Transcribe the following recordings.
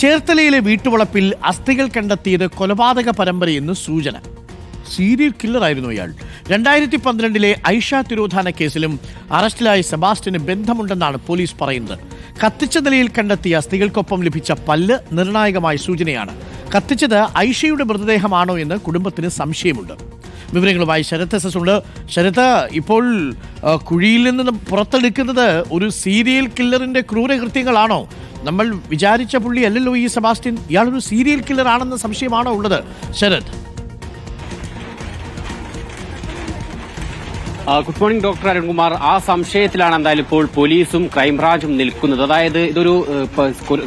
ചേർത്തലയിലെ വീട്ടുവളപ്പിൽ അസ്ഥികൾ കണ്ടെത്തിയത് കൊലപാതക പരമ്പരയെന്ന് സൂചന. സീരിയൽ കില്ലറായിരുന്നു ഇയാൾ. രണ്ടായിരത്തി പന്ത്രണ്ടിലെ ഐഷ തിരോധാന കേസിലും അറസ്റ്റിലായ സെബാസ്റ്റിന് ബന്ധമുണ്ടെന്നാണ് പോലീസ് പറയുന്നത്. കത്തിച്ച നിലയിൽ കണ്ടെത്തിയ അസ്ഥികൾക്കൊപ്പം ലഭിച്ച പല്ല് നിർണായകമായ സൂചനയാണ്. കത്തിച്ചത് ഐഷയുടെ മൃതദേഹമാണോ എന്ന് കുടുംബത്തിന് സംശയമുണ്ട്. വിവരങ്ങളുമായി ശരത് എസ് എസ് ഉണ്ട്. ശരത് ഇപ്പോൾ കുഴിയിൽ നിന്ന് പുറത്തെടുക്കുന്നത് ഒരു സീരിയൽ കില്ലറിന്റെ ക്രൂരകൃത്യങ്ങളാണോ? നമ്മൾ വിചാരിച്ച പുള്ളി അല്ലല്ലോ ഈ സെബാസ്റ്റ്യൻ. ഇയാളൊരു സീരിയൽ കില്ലർ ആണെന്ന സംശയമാണോ ഉള്ളത്? Sarath. Good morning doctor Arunkumar. ആ സംശയത്തിലാണ് എന്തായാലും ഇപ്പോൾ പോലീസും ക്രൈംബ്രാഞ്ചും നിൽക്കുന്നത്. അതായത് ഇതൊരു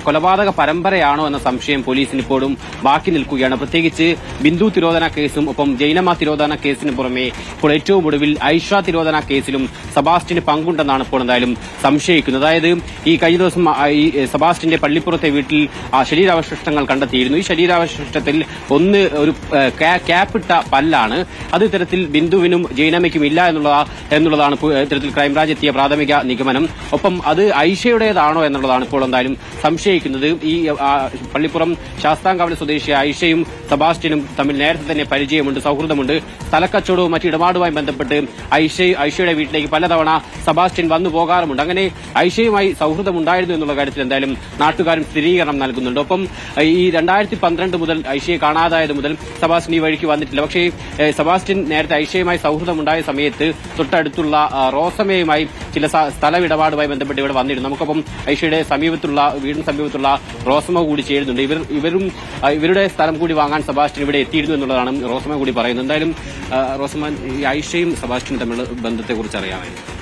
കൊലപാതക പരമ്പരയാണോ എന്ന സംശയം പോലീസിന് ഇപ്പോഴും ബാക്കി നിൽക്കുകയാണ്. പ്രത്യേകിച്ച് ബിന്ദു തിരോധന കേസും ഒപ്പം ജൈനമ്മ തിരോധന കേസിന് പുറമെ ഇപ്പോൾ ഏറ്റവും ഒടുവിൽ ഐഷ തിരോധന കേസിലും സബാസ്റ്റിന് പങ്കുണ്ടെന്നാണ് ഇപ്പോൾ എന്തായാലും സംശയിക്കുന്നത്. അതായത് ഈ കഴിഞ്ഞ ദിവസം ഈ സബാസ്റ്റിന്റെ പള്ളിപ്പുറത്തെ വീട്ടിൽ ആ ശരീരാവശിഷ്ടങ്ങൾ കണ്ടെത്തിയിരുന്നു. ഈ ശരീരാവശിഷ്ടത്തിൽ ഒന്ന് ഒരു ക്യാപ്പിട്ട പല്ലാണ്. അത് ഇത്തരത്തിൽ ബിന്ദുവിനും ജൈനമ്മയ്ക്കും ഇല്ല എന്നുള്ള എന്നുള്ളതാണ് ഇത്തരത്തിൽ ക്രൈംബ്രാഞ്ച് എത്തിയ പ്രാഥമിക നിഗമനം. ഒപ്പം അത് ഐഷയുടേതാണോ എന്നുള്ളതാണ് ഇപ്പോൾ എന്തായാലും സംശയിക്കുന്നത്. ഈ പള്ളിപ്പുറം ശാസ്താംകാവിലെ സ്വദേശി ഐഷയും സബാസ്റ്റ്യനും തമ്മിൽ നേരത്തെ തന്നെ പരിചയമുണ്ട് സൌഹൃദമുണ്ട്. സ്ഥലക്കച്ചവടവും മറ്റു ഇടപാടുമായി ബന്ധപ്പെട്ട് ഐഷ ഐഷയുടെ വീട്ടിലേക്ക് പലതവണ സബാസ്റ്റ്യൻ വന്നു പോകാറുമുണ്ട്. അങ്ങനെ ഐഷയുമായി സൌഹൃദമുണ്ടായിരുന്നു എന്നുള്ള കാര്യത്തിൽ എന്തായാലും നാട്ടുകാരും സ്ഥിരീകരണം നൽകുന്നുണ്ട്. ഒപ്പം ഈ രണ്ടായിരത്തി പന്ത്രണ്ട് മുതൽ ഐഷയെ കാണാതായത് മുതൽ സബാസ്റ്റിൻ ഈ വഴിക്ക് വന്നിട്ടില്ല. പക്ഷേ സബാസ്റ്റിൻ നേരത്തെ ഐഷയുമായി സൌഹൃദമുണ്ടായ സമയത്ത് തൊട്ടടുത്തുള്ള റോസമയുമായി ചില സ്ഥലമിടപാടുമായി ബന്ധപ്പെട്ട് ഇവിടെ വന്നിരുന്നു. നമുക്കൊപ്പം ഐഷയുടെ സമീപത്തുള്ള വീടിന് സമീപത്തുള്ള റോസമ കൂടി ചേരുന്നുണ്ട്. ഇവർ ഇവരും ഇവരുടെ സ്ഥലം കൂടി വാങ്ങാൻ സെബാസ്റ്റ്യൻ ഇവിടെ എത്തിയിരുന്നു എന്നുള്ളതാണ് റോസമ കൂടി പറയുന്നത് എന്തായാലും റോസമ ഈ ഐഷയും സെബാസ്റ്റ്യനും തമ്മിലുള്ള ബന്ധത്തെക്കുറിച്ച് അറിയാമായിരുന്നു.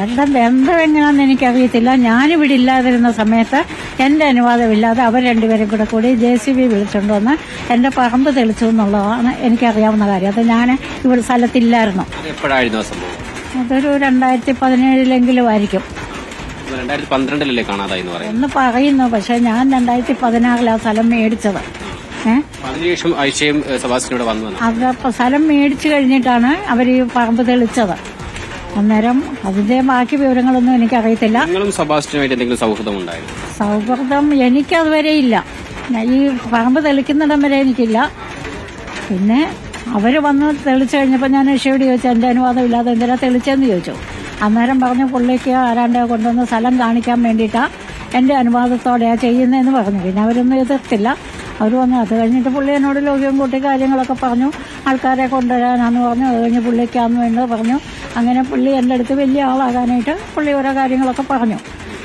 അവരുടെ ബന്ധം എങ്ങനെയാണെന്ന് എനിക്കറിയത്തില്ല. ഞാനിവിടെ ഇല്ലാതിരുന്ന സമയത്ത് എന്റെ അനുവാദമില്ലാതെ അവർ രണ്ടുപേരും കൂടെ കൂടി ജെ സി ബി വിളിച്ചുകൊണ്ട് വന്ന് എന്റെ പറമ്പ് തെളിച്ചു എന്നുള്ളതാണ് എനിക്കറിയാവുന്ന കാര്യം. അത് ഞാൻ ഇവിടെ സ്ഥലത്തില്ലായിരുന്നു. അത് അതൊരു രണ്ടായിരത്തി പതിനേഴിലെങ്കിലും ആയിരിക്കും രണ്ടായിരത്തി പന്ത്രണ്ടിലല്ലേ കാണാതായി എന്ന് പറയുന്നു. പക്ഷെ ഞാൻ രണ്ടായിരത്തി പതിനാറിൽ ആ സ്ഥലം മേടിച്ചത് അതിനുശേഷം വന്നു വന്നു സ്ഥലം മേടിച്ചു കഴിഞ്ഞിട്ടാണ് അവർ ഈ പറമ്പ് തെളിച്ചത്. അന്നേരം അതിന്റെ ബാക്കി വിവരങ്ങളൊന്നും നിങ്ങളും സബാസ്റ്റ്യനുമായിട്ട് എന്തെങ്കിലും സൗഹൃദം ഉണ്ടായിരുന്നു? സൗഹൃദം എനിക്കതുവരെ ഇല്ല. ഈ പറമ്പ് തെളിക്കുന്നിടം വരെ എനിക്കില്ല. പിന്നെ അവർ വന്ന് തെളിച്ചു കഴിഞ്ഞപ്പോൾ ഞാൻ ഋഷിയോട് ചോദിച്ചു എന്റെ അനുവാദം ഇല്ലാതെ എന്തിനാ തെളിച്ചെന്ന്? ചോദിച്ചു. അന്നേരം പറഞ്ഞു പുള്ളിക്ക് ആരാണ്ടോ കൊണ്ടുവന്ന് സ്ഥലം കാണിക്കാൻ വേണ്ടിയിട്ടാണ് എന്റെ അനുവാദത്തോടെയാ ചെയ്യുന്നതെന്ന് പറഞ്ഞു. പിന്നെ അവരൊന്നും എതിർത്തില്ല. അവർ വന്നു അത് കഴിഞ്ഞിട്ട് പുള്ളി എന്നോട് ലോകം കൂട്ടി കാര്യങ്ങളൊക്കെ പറഞ്ഞു. ആൾക്കാരെ കൊണ്ടുവരാനാന്ന് പറഞ്ഞു. അത് കഴിഞ്ഞ് പുള്ളിക്കാന്ന് വേണ്ടത് പറഞ്ഞു. അങ്ങനെ പുള്ളി എന്റെ അടുത്ത് വലിയ ആളാകാനായിട്ട് പുള്ളി ഓരോ കാര്യങ്ങളൊക്കെ പറഞ്ഞു.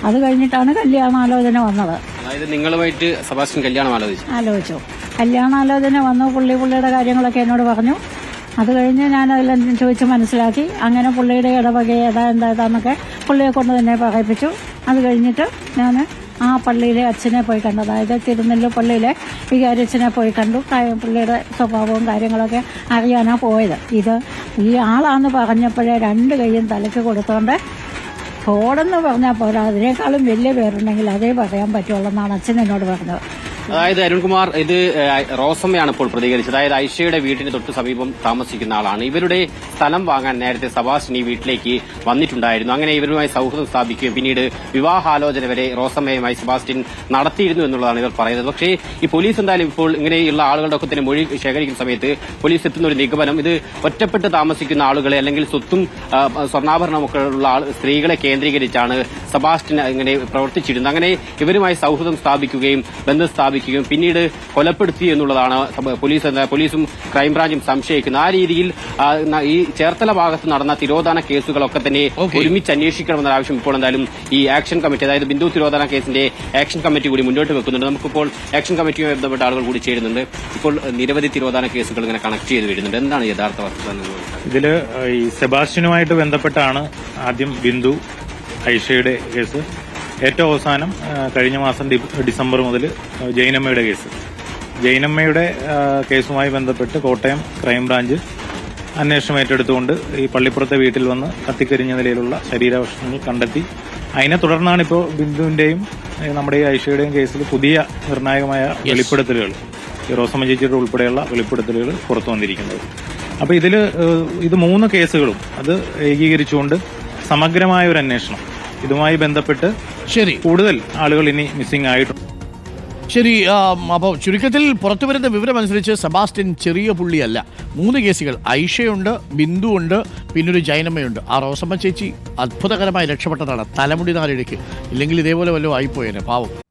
അത് കഴിഞ്ഞിട്ടാണ് കല്യാണാലോചന വന്നത്. അതായത് നിങ്ങളുമായിട്ട് സബാസ്റ്റ്യൻ കല്യാണം ആലോചിച്ചു. ആലോചിച്ചു. കല്യാണാലോചന വന്നു പുള്ളി പുള്ളിയുടെ കാര്യങ്ങളൊക്കെ എന്നോട് പറഞ്ഞു. അത് കഴിഞ്ഞ് ഞാൻ അതിലെന്തും ചോദിച്ച് മനസ്സിലാക്കി. അങ്ങനെ പുള്ളിയുടെ ഇടവക ഏതാ എന്താ ഏതാന്നൊക്കെ പുള്ളിയെ കൊണ്ട് തന്നെ പറയിപ്പിച്ചു. അത് കഴിഞ്ഞിട്ട് ഞാൻ ആ പള്ളിയിലെ അച്ഛനെ പോയി കണ്ടു. അതായത് തിരുനെല്ലൂർ പള്ളിയിലെ വികാരി അച്ഛനെ പോയി കണ്ടു. പുള്ളിയുടെ സ്വഭാവവും കാര്യങ്ങളൊക്കെ അറിയാനാണ് പോയത്. ഇത് ഈ ആളാന്ന് പറഞ്ഞപ്പോഴേ രണ്ട് കൈയും തലയ്ക്ക് കൊടുത്തോണ്ട് ഓടെന്ന് പറഞ്ഞാൽ പോരാ. അതിനേക്കാളും വലിയ പേരുണ്ടെങ്കിൽ അതേ പറയാൻ പറ്റുള്ളൂ എന്നാണ് അച്ഛൻ എന്നോട് പറഞ്ഞത്. അതായത് അരുൺകുമാർ ഇത് റോസമ്മയാണ് ഇപ്പോൾ പ്രതികരിച്ചത്. അതായത് ഐഷയുടെ വീട്ടിന് തൊട്ട് സമീപം താമസിക്കുന്ന ആളാണ്. ഇവരുടെ സ്ഥലം വാങ്ങാൻ നേരത്തെ ഈ വീട്ടിലേക്ക് വന്നിട്ടുണ്ടായിരുന്നു. അങ്ങനെ ഇവരുമായി സൗഹൃദം സ്ഥാപിക്കുകയും പിന്നീട് വിവാഹാലോചന വരെ റോസമ്മയുമായി സബാസ്റ്റിൻ നടത്തിയിരുന്നു എന്നുള്ളതാണ് ഇവർ പറയുന്നത്. പക്ഷേ ഈ പോലീസ് എന്തായാലും ഇപ്പോൾ ഇങ്ങനെയുള്ള ആളുകളുടെ ഒക്കെ തന്നെ മൊഴി ശേഖരിക്കുന്ന സമയത്ത് പോലീസ് എത്തുന്ന ഒരു നിഗമനം ഇത് ഒറ്റപ്പെട്ട് താമസിക്കുന്ന ആളുകളെ അല്ലെങ്കിൽ സ്വത്തും സ്വർണാഭരണമൊക്കെ ഉള്ള സ്ത്രീകളെ കേന്ദ്രീകരിച്ചാണ് സബാസ്റ്റിൻ ഇങ്ങനെ പ്രവർത്തിച്ചിരുന്നത്. അങ്ങനെ ഇവരുമായി സൗഹൃദം സ്ഥാപിക്കുകയും ബന്ധം സ്ഥാപിക്കുകയും പിന്നീട് കൊലപ്പെടുത്തി എന്നുള്ളതാണ് പോലീസ് പോലീസും ക്രൈംബ്രാഞ്ചും സംശയിക്കുന്നത് ആ രീതിയിൽ ഈ ചേർത്തല ഭാഗത്ത് നടന്ന തിരോധാന കേസുകളൊക്കെ തന്നെ. ഒരുമിച്ച് അന്വേഷിക്കണമെന്ന ആവശ്യം ഇപ്പോൾ എന്തായാലും ഈ ആക്ഷൻ കമ്മിറ്റി അതായത് ബിന്ദു തിരോധാന കേസിന്റെ ആക്ഷൻ കമ്മിറ്റി കൂടി മുന്നോട്ട് വെക്കുന്നുണ്ട്. നമുക്കിപ്പോൾ ആക്ഷൻ കമ്മിറ്റിയുമായി ബന്ധപ്പെട്ട ആളുകൾ കൂടി ചേരുന്നുണ്ട്. ഇപ്പോൾ നിരവധി തിരോധാന കേസുകൾ ഇങ്ങനെ കണക്ട് ചെയ്ത് വരുന്നുണ്ട്. എന്താണ് യഥാർത്ഥ വസ്തുത ഇതിൽ ഈ സെബാസ്റ്റ്യനുമായിട്ട് ബന്ധപ്പെട്ടാണ് ആദ്യം ബിന്ദു ഐഷയുടെ കേസ്. ഏറ്റവും അവസാനം കഴിഞ്ഞ മാസം ഡിസംബർ മുതൽ ജൈനമ്മയുടെ കേസ്. ജൈനമ്മയുടെ കേസുമായി ബന്ധപ്പെട്ട് കോട്ടയം ക്രൈംബ്രാഞ്ച് അന്വേഷണം ഏറ്റെടുത്തുകൊണ്ട് ഈ പള്ളിപ്പുറത്തെ വീട്ടിൽ വന്ന് കത്തിക്കരിഞ്ഞ നിലയിലുള്ള ശരീരാവശങ്ങൾ കണ്ടെത്തി. അതിനെ തുടർന്നാണ് ഇപ്പോൾ ബിന്ദുവിന്റെയും നമ്മുടെ ഈ ഐഷയുടെയും കേസിൽ പുതിയ നിർണായകമായ വെളിപ്പെടുത്തലുകൾ ഈ റോസമ്മ ചേച്ചിയുടെ ഉൾപ്പെടെയുള്ള വെളിപ്പെടുത്തലുകൾ പുറത്തു വന്നിരിക്കുന്നത്. അപ്പൊ ഇതിൽ ഇത് മൂന്ന് കേസുകളും അത് ഏകീകരിച്ചുകൊണ്ട് സമഗ്രമായ ഒരു അന്വേഷണം ഇതുമായി ബന്ധപ്പെട്ട് ശരി. കൂടുതൽ ആളുകൾ ഇനി മിസ്സിംഗ് ആയിട്ടുണ്ട്. ശരി അപ്പോൾ ചുരുക്കത്തിൽ പുറത്തു വരുന്ന വിവരം അനുസരിച്ച് സെബാസ്റ്റ്യൻ ചെറിയ പുള്ളിയല്ല. മൂന്ന് കേസുകൾ. ഐഷയുണ്ട് ബിന്ദു ഉണ്ട് പിന്നൊരു ജൈനമ്മയുണ്ട്. ആ റോസമ്മ ചേച്ചി അത്ഭുതകരമായി രക്ഷപ്പെട്ടതാണ്. തലമുടി നാലിടയ്ക്ക് ഇല്ലെങ്കിൽ ഇതേപോലെ വല്ലതും ആയിപ്പോയേനെ പാവം.